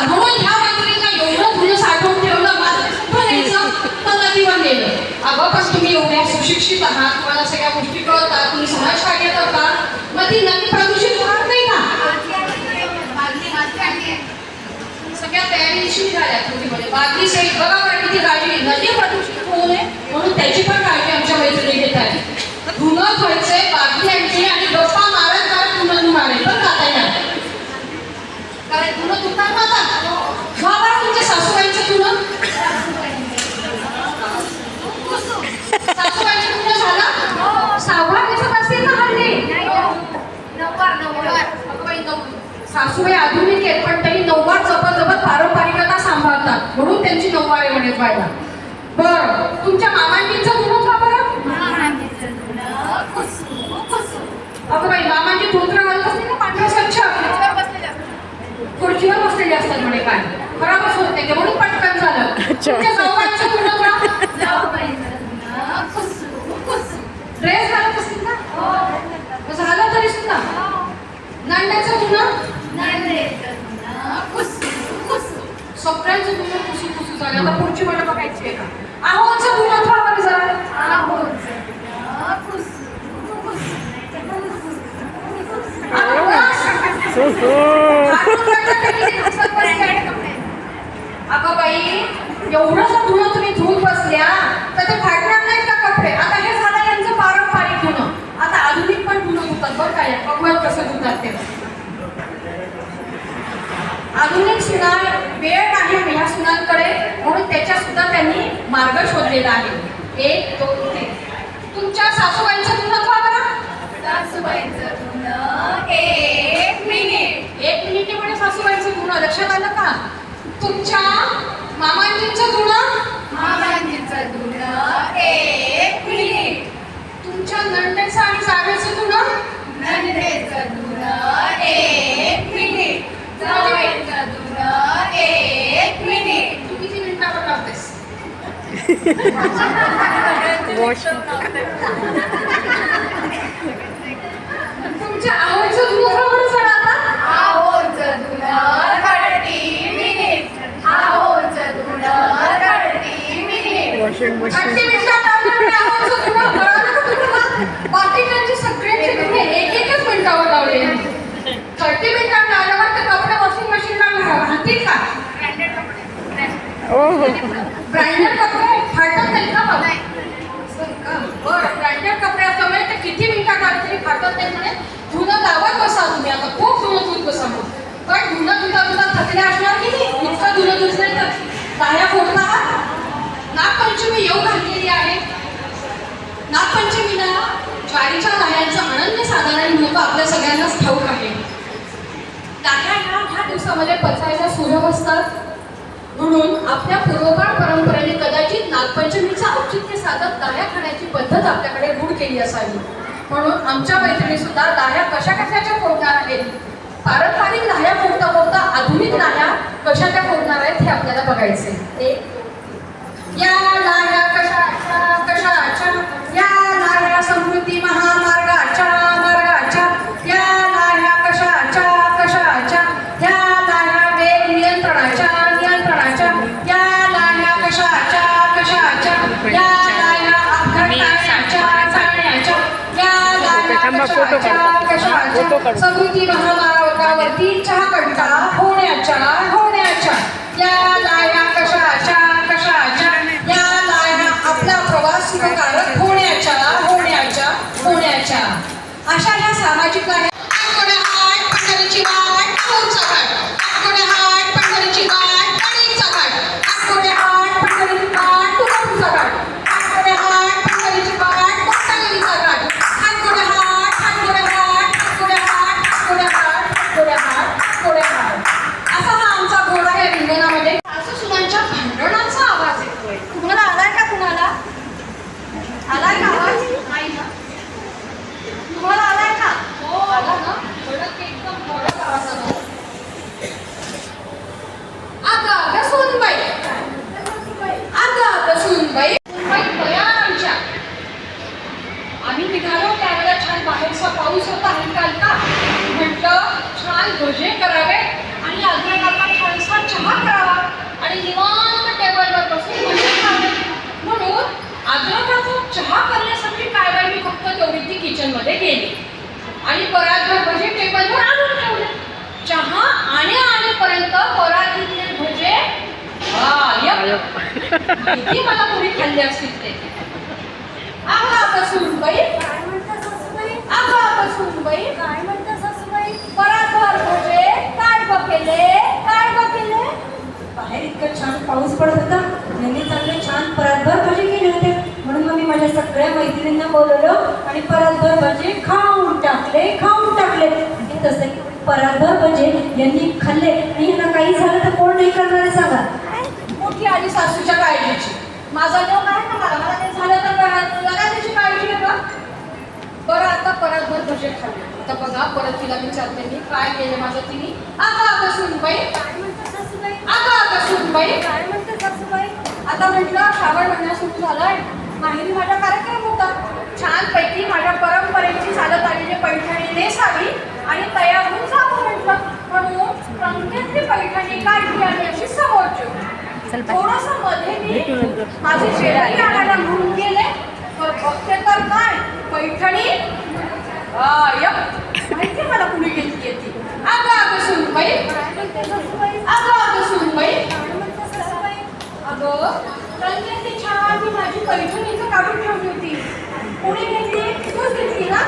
म्हणून ह्या मैत्रिणींना एवढं साठवून ठेवलं माझं न्यायचं तर नदीवर नेलं तुम्ही एवढ्या सुशिक्षित आहात तुम्हाला सगळ्या गोष्टी कळतात तुम्ही समाजकार्य करता मग ती नदी प्रदूषित होणार नाही सगळ्या तयारीशी झाल्या कृतीमध्ये बादली बघा बरं किती काळजी नदी प्रदूषित होऊ नये म्हणून त्याची पण काळजी आमच्या मैत्रिणी घेत आहेत धुणं धुवायचंय बाकी आणखी आणि गप्पा मारत मारत धुणं मारेल. बरं कारण धुणं धुतात माता हा बरं तुमच्या सासूबाईंचं धुणं सासूबाईंचं धुणं झालं. सहावा ना हल्ली? नऊ- सासूबाई आधुनिक आहेत पण तरी नऊवार जपत जपत पारंपरिकता सांभाळतात. म्हणून त्यांची नववार आहे म्हणे व्हायला बरं तुमच्या मामांजींचं धुणं का बरं अगं बाई मामांची धोत्र घालत असते ना पांढरं स्वच्छ खुर्चीवर बसलेले असतात म्हणे काय खराबच होत नाही ते म्हणून पटकन झालं तुमच्या जाऊबाईंचं धुणं का ड्रेस घालत असतील ना मग झालं तरी सुद्धा नांड्याचं धुणं सगळ्यांचं धुणं कुसू कुसू झालं. आता पुढची मला बघायची आहे का? आहोचं धुणं थोडं बरं जरा अगं बाई एवढं जर धुणं तुम्ही धुवून बसल्या तर ते फाटणार नाहीत का कपडे आता हे झालं यांचं पारंपरिक धुणं आता आधुनिक पण धुणं धुतात बरं काय बघूयात कसं धुतात ते आधुनिक सुनार वेळ नाही ह्या सुनांकडे म्हणून त्याच्या सुद्धा त्यांनी शोधलेला आहे. एक दोन तीन तुमच्या सासूबाईंचं धुणं का बरं. एक मिनिट. म्हणजे सासूबाईंचं धुणं लक्षात आलं का? तुमच्या मामांजींचं धुणं तुमच्या नंदेचं आणि जावेचं धुणं तू किती मिनिटावर लावतेस तुमच्या आवडचं धुणं का बरं जरा आता. वॉशिंग मशीन थर्टी नाही, आवडचं धुणं. कळालं का तुम्हाला? बाकीच्यांचे सगळ्यांचे धुणे एक एकच मिनिटावर लावले. थर्टी मिनिटात लावल्यावर ते कपडे वॉशिंग मशीनला घालतील का? हो हो ब्रँडेड कपडे फाटत नाही का बघ बरं ब्रँडेड कपडे असल्यामुळे म्हणजे ते किती मिनिटात आले तरी फाटत नाही म्हणे. धुणं लावत बसा तुम्ही आता खूप धुणं धुत बसा मग. पण धुणं धुता धुता थकले असणार की नाही? इतकं धुणं धुत तर. बाया फोडता नागपंचमी येऊ घातलेली आहे. नागपंचमीला ज्वारीच्या लाह्यांचं अनन्य साधारण महत्त्व आपल्या सगळ्यांनाच ठाऊक आहे. लाह्या ह्या ह्या दिवसामध्ये पचायला सुलभ असतात म्हणून आपल्या पूर्वकाळ परंपरेने कदाचित नागपंचमीचा औचित्य साधत दाह्या खाण्याची पद्धत आपल्याकडे रूढ केली असावी. म्हणून आमच्या मैत्रिणी सुद्धा दाह्या कशा कशाच्या फोडणार आहेत? पारंपरिक लाह्या फोडता फोडता आधुनिक लाह्या कशा त्या फोडणार आहेत हे आपल्याला बघायचे एक या लाह्या कशाच्या कशाच्या? या लाह्या समृद्धी महामार्ग चहा समृद्धी महामार्गावरती चहा कट्टा होण्याच्या होण्याच्या. या लाया कशाच्या कशाच्या या लाया आपला प्रवास सुखकारक होण्याच्या होण्याच्या होण्याच्या. अशा या सामाजिक कार्य आणि परातभर भजे टेबलवर आणून ठेवले. चहा आणि आणेपर्यंत परातीतले भजे. किती मला कोणी खाल्ले असतील ते. काय म्हणता सासूबाई? अगं आता सुनबाई काय म्हणता सासूबाई? परातभर भजे काय बकेले काय बकेले बाहेर इतकं छान पाऊस पडत होता. यांनी चांगले छान परातभर भजी केले होते. माझ्या सगळ्या मैत्रिणींना बोलवलं आणि परातभर भजी खाऊन टाकले खाऊन टाकले. तसं की परातभर भजे यांनी खाल्ले. आणि यांना काही झालं तर कोण नाही करणार आहे सांगा. मोठी आली सासूच्या काळजीची. माझा देव काय ना मला. मला ते झालं तर काय तुला काय त्याची काळजी आहे का बरं आता परत भर भजे खाल्ले. आता बघा परत तिला विचारते मी काय केलं माझं तिने? अगं अगं सुनबाई. काय म्हणता सासूबाई अगं अगं सुनबाई. काय म्हणता सासूबाई? आता म्हटलं श्रावण महिना सुरू झालाय. माहेरी माझा कार्यक्रम होता. छानपैकी माझ्या परंपरेची चालत आलेली पैठणी नेसावी आणि तयार होऊन जावं म्हटलं. म्हणून रंगेतली पैठणी काढली आणि अशी समोर ठेवली. थोडसमध्ये मी माझी शेजारी आणायला म्हणून गेले. तर बघते तर काय? पैठणी? माहिती मला कुणी घेतली ती? अगं अगं सुनबाई. अगं अगं सुनबाई. अगं रंगेतली छान पैठणी इथं काढून ठेवली होती. कोणी घेतली? तूच घेतली ना?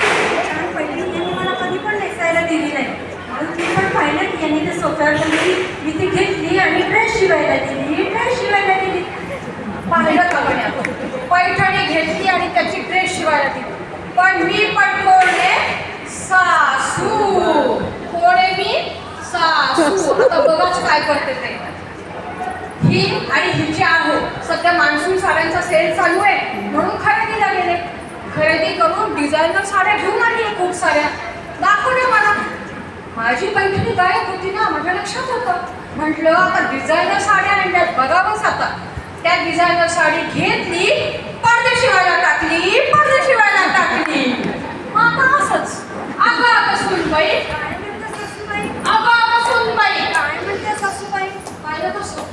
छान पहिली यांनी मला कधी पण नेसायला दिली नाही. म्हणून मी पण पाहिलं की यांनी ते सोफ्यावर ठेवली मी ती घेतली आणि ड्रेस शिवायला दिली. ड्रेस शिवायला दिली. पाहिलं का म्हणे? आपण? पैठणी घेतली आणि त्याची ड्रेस शिवायला दिली. पण मी पण कोण आहे सासू कोण मी? सासू. आता बघाच काय करते ते. ही आणि हिची आहो. सध्या मान्सून साड्यांचा सेल चालू आहे. म्हणून खरेदीला गेले. खरेदी करून डिझायनर साड्या घेऊन आली खूप साऱ्या. दाखवल्या मला. माझी पैठणी गायब होती ना माझ्या लक्षात होतं. म्हटलं आता डिझायनर साड्या आणल्यात. बघावंच आता. त्या डिझायनर साडी घेतली पडदे शिवायला टाकली परदेशिवायला टाकली. मग आता असंच अगं अगं सुनबाई काय म्हणता सासूबाई अगं अगं सुनबाई काय म्हणता सासूबाई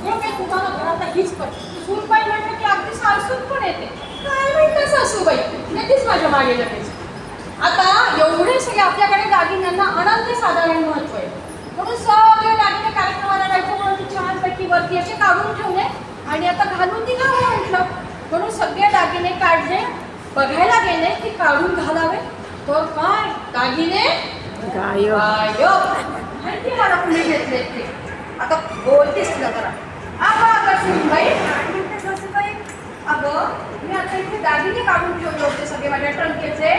सगळं काही तुम्हाला घरात हीच पण. सूनबाई म्हटलं की अगदी सासून पण येते. काय म्हणते सासूबाई? नक्कीच माझ्या मागे लगेच. आता एवढे सगळे आपल्याकडे दागिन्यांना अनंत साधारण महत्त्व आहे. म्हणून सगळे दागिने कार्यक्रमाला जायचं म्हणून छानपैकी वरती असे काढून ठेवले आणि आता घालून निघावं म्हटलं. म्हणून सगळे दागिने काढले बघायला गेले की काढून घालावे. तर काय? दागिने? गायब. माहिती मला कुणी घेतले ते? आता बोलतेस तुला जरा. अगं मी आता इथे दागिने काढून ठेवले होते सगळे माझ्या ट्रंकेचे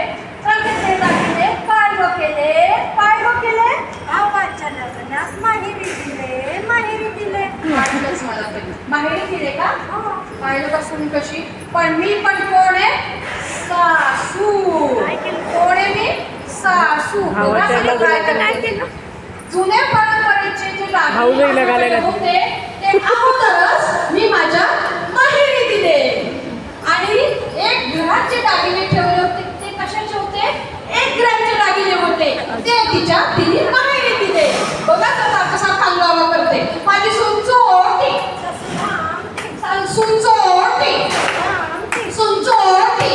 ट्रंकेचे दागिने काय ग केले काय ग केले भावाच्या लग्नात माहेरी दिले माहेरी दिले. माहितच मला तरी. माहेरी दिले का? पाहिलं का सून कशी. पण मी पण कोण आहे? सासू. कोण आहे मी? सासू. काय. जुन्या परंपरेचे जे दागिने होते अगोदरच मी माझ्या माहेरी दिले. आणि एक घराचे दागिने ठेवले होते. ते कशाचे होते? एक ग्रॅमचे दागिने होते. ते तिच्या तिने माहेरी दिले. बघा कसा कसा खांगावा करते. माझी सून चोरटी सून चोरटी सून चोरटी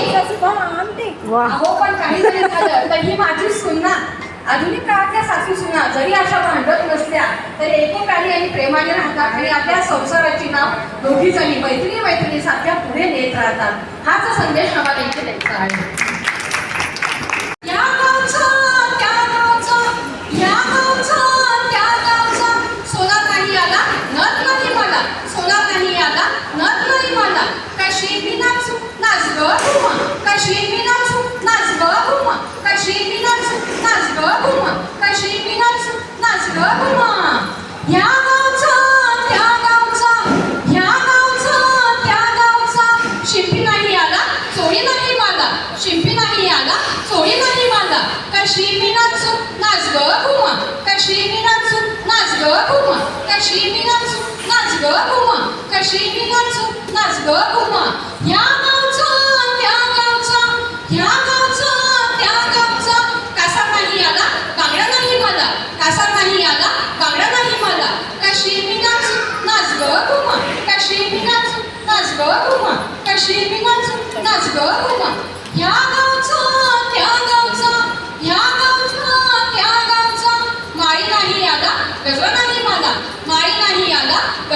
अहो पण काही जरी झालं. तर ही माझी सुना. आधुनिक काळातल्या सासू सुना जरी अशा भांडत नसल्या तरी एकोप्याने आणि प्रेमाने राहतात आणि आपल्या संसाराची नाव दोघी जणी मैत्रिणी मैत्रिणी सारख्या पुढे नेत राहतात. हाच संदेश आम्हाला इथे द्यायचा आहे. या गावचा त्या गावचा या गावचा त्या गावचा. सोना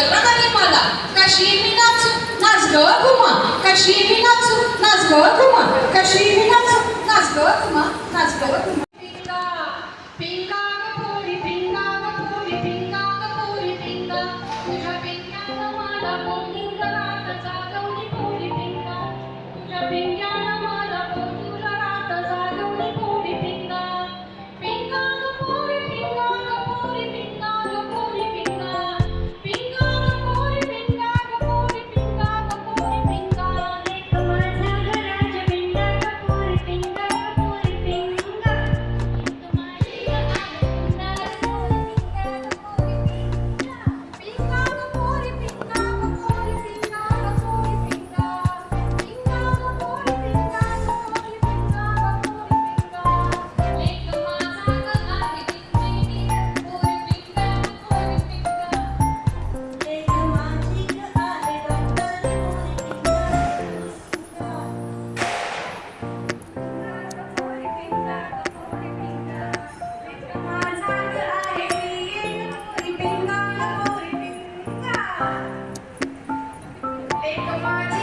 कल्ला गाणे मला कशी मी नाचू नाच ग घुमा कशी मी नाचू नाच ग घुमा कशी मी नाचू नाच ग घुमा नाच ग घुमा take a martini.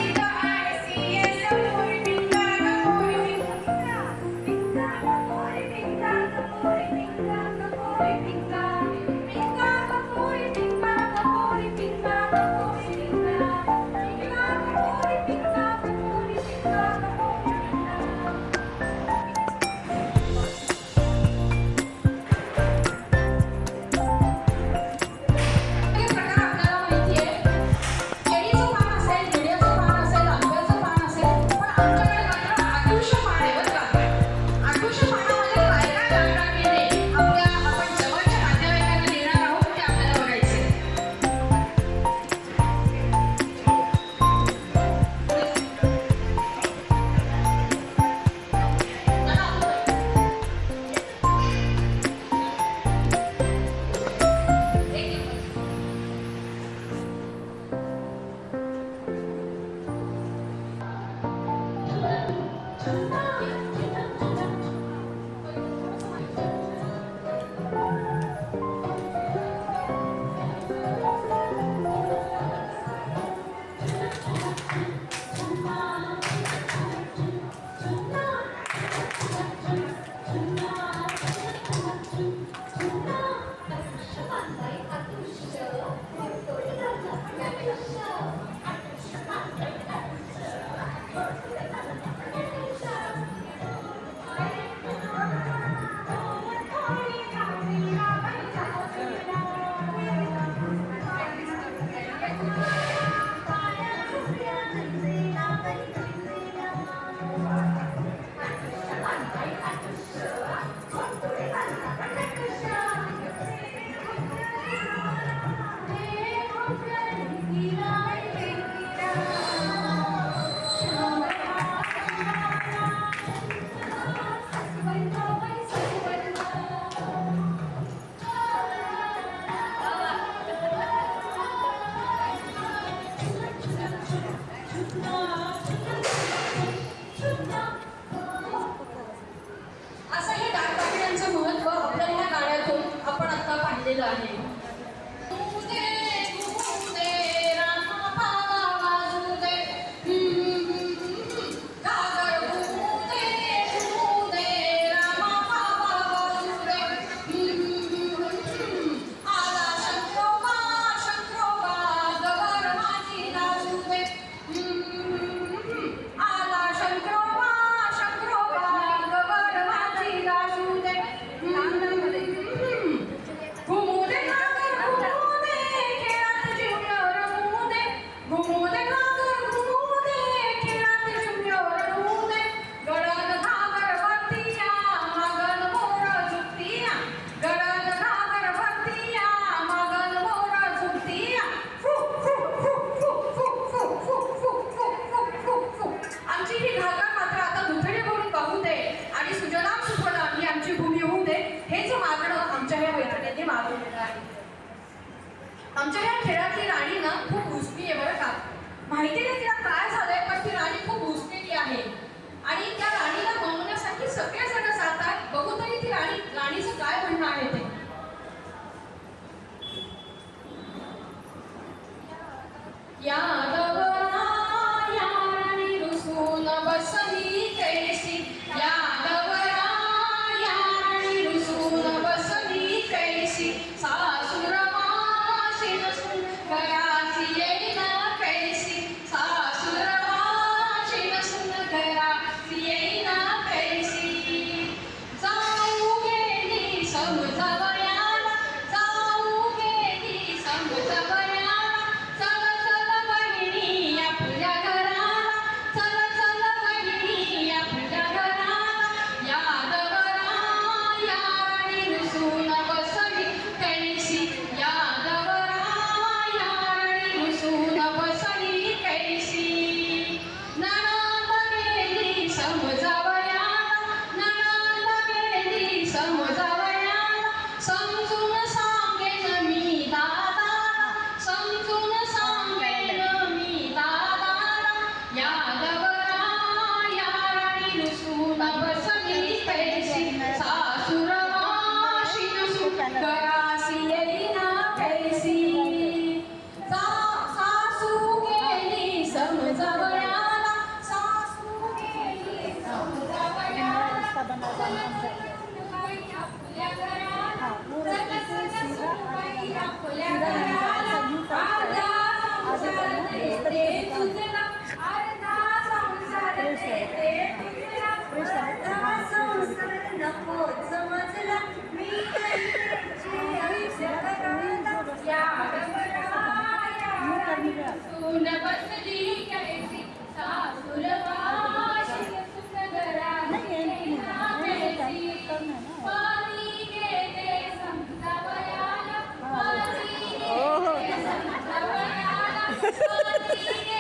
Bye.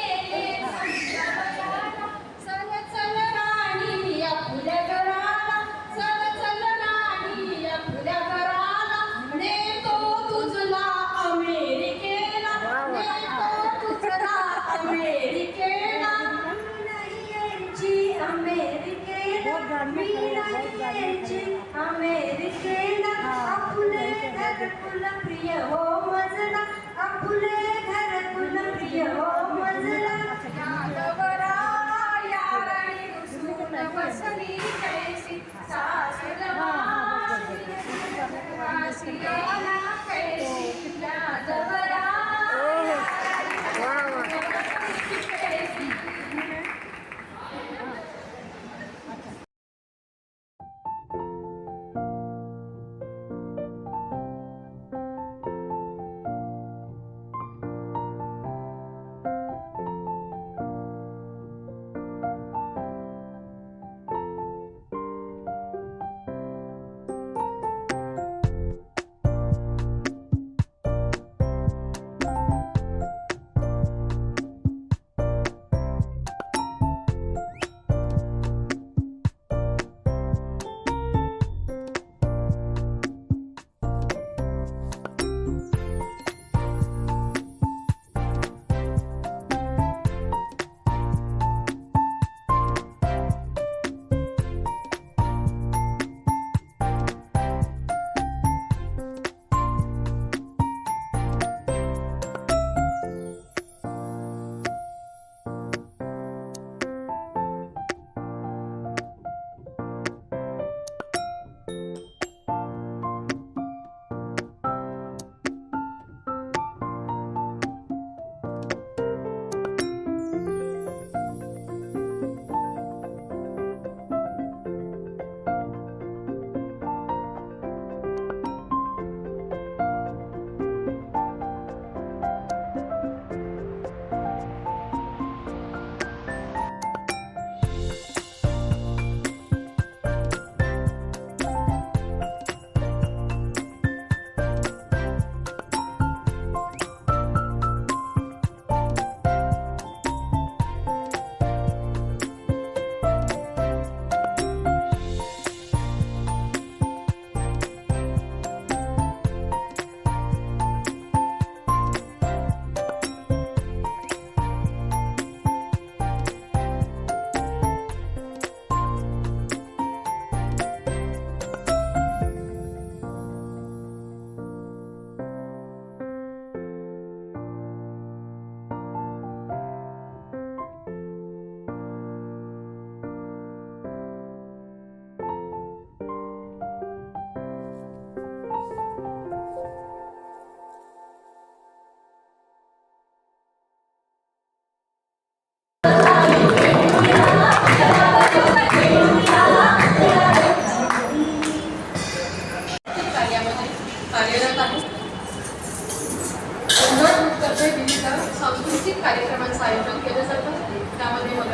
Barcelona.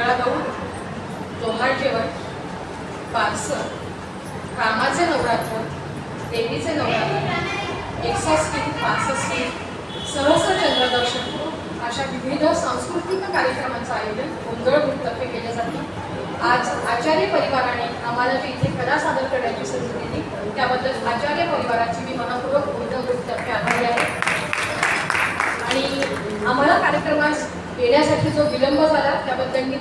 त्यामध्ये गहू जोहार जेवण बारसं कामाचे नवरात्र देवीचे नवरात्र एकसष्टी पासष्टी सहस्र चंद्रदर्शन अशा विविध सांस्कृतिक कार्यक्रमांचं आयोजन गोंधळ ग्रुपतर्फे केलं जातं. आज आचार्य परिवाराने आम्हाला जी इथे कला सादर करण्याची संधी दिली त्याबद्दल आचार्य परिवाराची मी मनपूर्वक गोंधळ ग्रुपतर्फे आभारी आहे. आणि आम्हाला कार्यक्रमास येण्यासाठी जो विलंब झाला त्याबद्दल मी